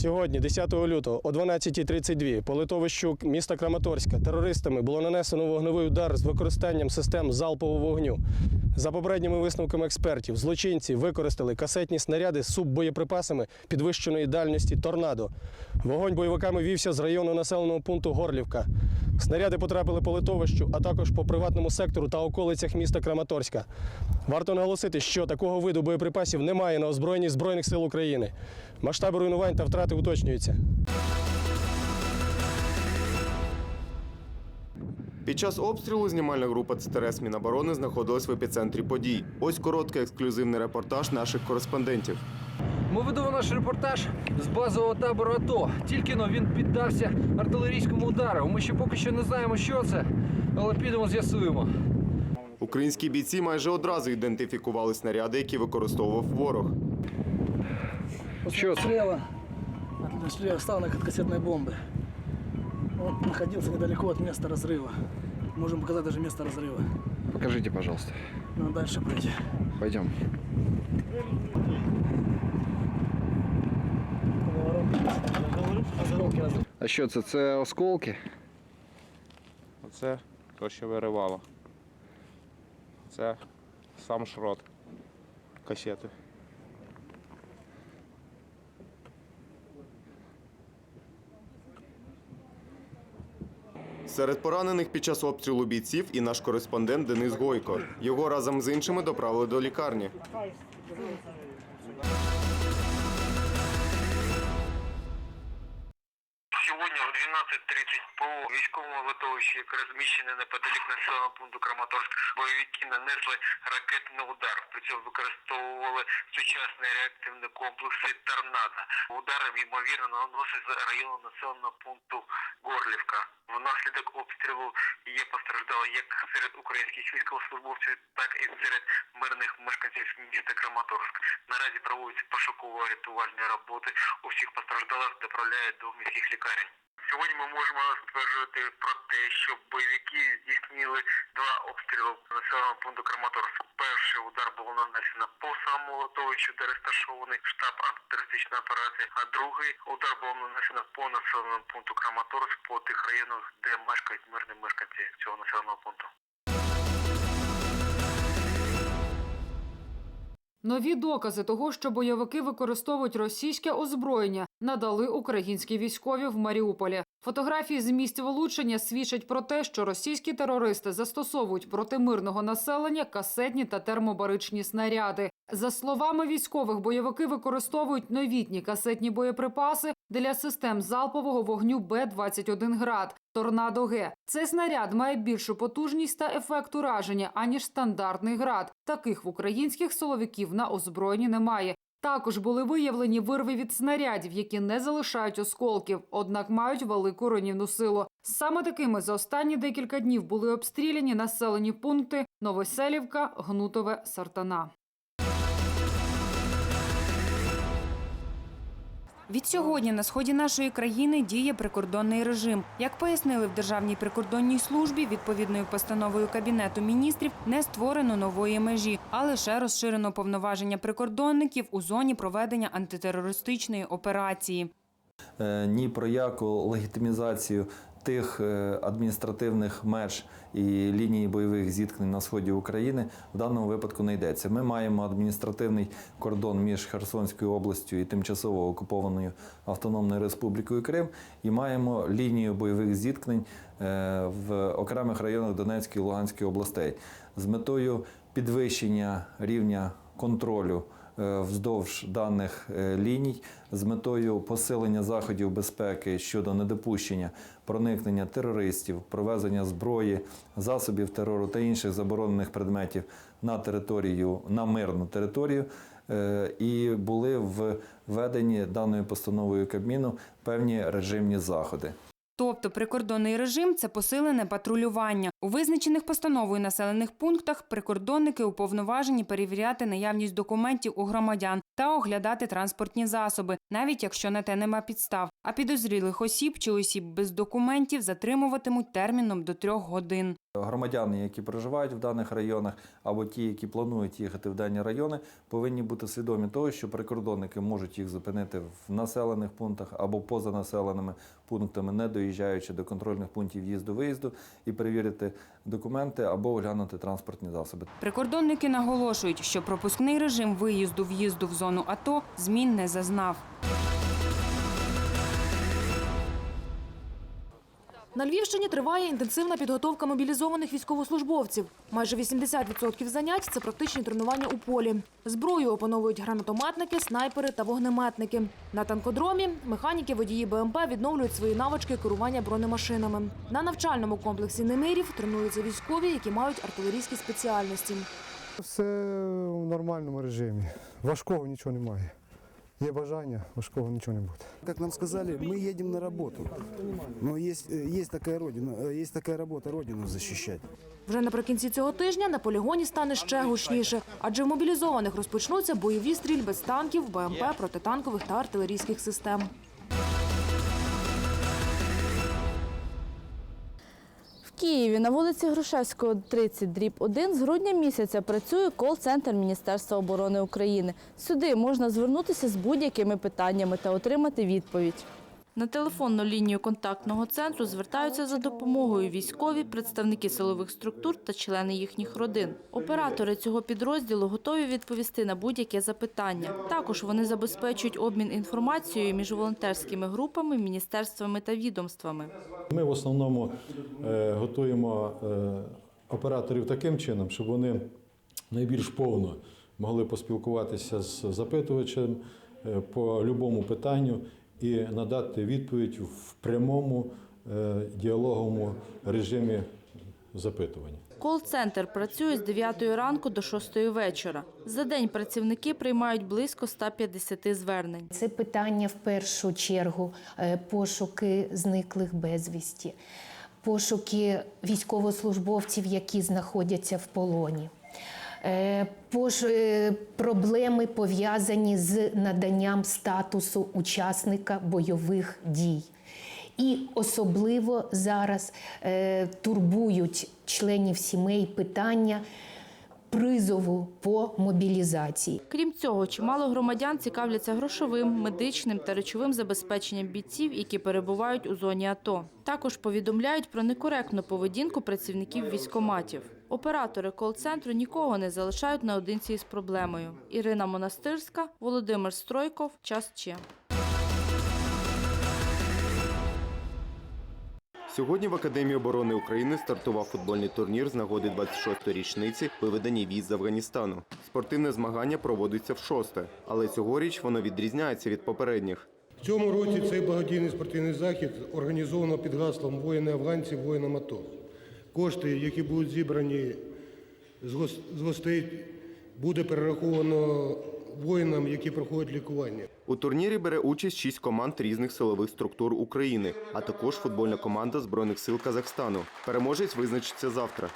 Сьогодні, 10 лютого, о 12.32 по литовищу міста Краматорська терористами було нанесено вогневий удар з використанням систем залпового вогню. За попередніми висновками експертів, злочинці використали касетні снаряди з суббоєприпасами підвищеної дальності торнадо. Вогонь бойовиками вівся з району населеного пункту Горлівка. Снаряди потрапили по литовищу, а також по приватному сектору та околицях міста Краматорська. Варто наголосити, що такого виду боєприпасів немає на озброєнні Збройних сил України. Масштаби руйнувань та втрати уточнюються. Під час обстрілу знімальна група ЦТРС Міноборони знаходилась в епіцентрі подій. Ось короткий ексклюзивний репортаж наших кореспондентів. Ми ведемо наш репортаж з базового табору АТО. Тільки но він піддався артилерійському удару. Ми ще поки що не знаємо, що це, але підемо з'ясуємо. Українські бійці майже одразу ідентифікували снаряди, які використовував ворог. Что это? Слева нашли останок от кассетной бомбы. Он находился недалеко от места разрыва. Можем показать даже место разрыва. Покажите, пожалуйста. Надо дальше пройти. Пойдем. А що це? Це осколки? Оце то, що виривало. Це сам шрот касети. Серед поранених під час обстрілу бійців і наш кореспондент Денис Гойко. Його разом з іншими доправили до лікарні. Сьогодні о 12.30 по військовому литовищі, яке розміщене неподалік населеного пункту Краматорськ, бойовики нанесли ракетний удар. При цьому використовували сучасні реактивні комплекси «Торнадо». Удар, ймовірно, наносить з району населеного пункту Горлівка. Внаслідок обстрілу є постраждали як серед українських військовослужбовців, так і серед мирних мешканців міста Краматорськ. Наразі проводяться пошуково-рятувальні роботи. Усіх постраждалих доправляють до міських лікарень. Сьогодні ми можемо стверджувати про те, що бойовики здійснили два обстріли населеного пункту Краматорськ. Перший удар було нанесено по самому литовищу, де розташований штаб антитерористичної операції, а другий удар було нанесено по населеному пункту Краматорськ, по тих районах, де мешкають мирні мешканці цього населеного пункту. Нові докази того, що бойовики використовують російське озброєння, надали українські військові в Маріуполі. Фотографії з місць влучення свідчать про те, що російські терористи застосовують проти мирного населення касетні та термобаричні снаряди. За словами військових, бойовики використовують новітні касетні боєприпаси для систем залпового вогню Б-21 град. Торнадо Г. Цей снаряд має більшу потужність та ефект ураження, аніж стандартний град. Таких в українських силовиків на озброєнні немає. Також були виявлені вирви від снарядів, які не залишають осколків, однак мають велику руйнівну силу. Саме такими за останні декілька днів були обстріляні населені пункти Новоселівка, Гнутове, Сартана. Відсьогодні на сході нашої країни діє прикордонний режим. Як пояснили в Державній прикордонній службі, відповідною постановою Кабінету міністрів не створено нової межі, а лише розширено повноваження прикордонників у зоні проведення антитерористичної операції. Е, ні про яку легітимізацію тих е, адміністративних меж і лінії бойових зіткнень на сході України в даному випадку не йдеться. Ми маємо адміністративний кордон між Херсонською областю і тимчасово окупованою Автономною Республікою Крим, і маємо лінію бойових зіткнень е, в окремих районах Донецької і Луганської областей з метою підвищення рівня контролю вздовж даних е, ліній з метою посилення заходів безпеки щодо недопущення проникнення терористів, провезення зброї, засобів терору та інших заборонених предметів на територію на мирну територію. е, І були введені даною постановою Кабміну певні режимні заходи. Тобто прикордонний режим це посилене патрулювання. У визначених постановою населених пунктах прикордонники уповноважені перевіряти наявність документів у громадян та оглядати транспортні засоби, навіть якщо на те нема підстав. А підозрілих осіб чи осіб без документів затримуватимуть терміном до трьох годин. Громадяни, які проживають в даних районах, або ті, які планують їхати в дані райони, повинні бути свідомі того, що прикордонники можуть їх зупинити в населених пунктах або поза населеними пунктами, не доїжджаючи до контрольних пунктів в'їзду-виїзду, і перевірити документи або оглянути транспортні засоби. Прикордонники наголошують, що пропускний режим виїзду-в'їзду в зону АТО змін не зазнав. На Львівщині триває інтенсивна підготовка мобілізованих військовослужбовців. Майже 80% занять – це практичні тренування у полі. Зброю опановують гранатометники, снайпери та вогнеметники. На танкодромі механіки водії БМП відновлюють свої навички керування бронемашинами. На навчальному комплексі Немирів тренуються військові, які мають артилерійські спеціальності. Все в нормальному режимі. Важкого нічого немає Є бажання, важкого нічого не буде. Как нам сказали, мы едем на работу. Но есть, э, есть такая родина, э, есть такая работа родину защищать. Вже наприкінці цього тижня на полігоні стане ще гучніше, адже в мобілізованих розпочнуться бойові стрільби з танків, БМП, протитанкових та артилерійських систем. Києві на вулиці Грушевського, 30, дріб 1, з грудня місяця працює кол-центр Міністерства оборони України. Сюди можна звернутися з будь-якими питаннями та отримати відповідь. На телефонну лінію контактного центру звертаються за допомогою військові, представники силових структур та члени їхніх родин. Оператори цього підрозділу готові відповісти на будь-яке запитання. Також вони забезпечують обмін інформацією між волонтерськими групами, міністерствами та відомствами. Ми в основному е, готуємо е, операторів таким чином, щоб вони найбільш повно могли поспілкуватися з запитувачем е, по будь-якому питанню і надати відповідь в прямому е, діалоговому режимі запитування. Кол-центр працює з 9 ранку до 6 вечора. За день працівники приймають близько 150 звернень. Це питання в першу чергу е, пошуки зниклих безвісті, пошуки військовослужбовців, які знаходяться в полоні. Е, е, Проблеми пов'язані з наданням статусу учасника бойових дій. І особливо зараз е, турбують членів сімей питання призову по мобілізації. Крім цього, чимало громадян цікавляться грошовим, медичним та речовим забезпеченням бійців, які перебувають у зоні АТО. Також повідомляють про некоректну поведінку працівників військоматів. Оператори кол-центру нікого не залишають наодинці із проблемою. Ірина Монастирська, Володимир Стройков. Час Че. Сьогодні в Академії оборони України стартував футбольний турнір з нагоди 26-ї річниці виведення військ з Афганістану. Спортивне змагання проводиться в шосте, але цьогоріч воно відрізняється від попередніх. В цьому році цей благодійний спортивний захід організовано під гаслом Воїни афганці, воїнам АТО. Кошти, які будуть зібрані з гостей, буде перераховано воїнам, які проходять лікування. У турнірі бере участь шість команд різних силових структур України, а також футбольна команда Збройних сил Казахстану. Переможець визначиться завтра.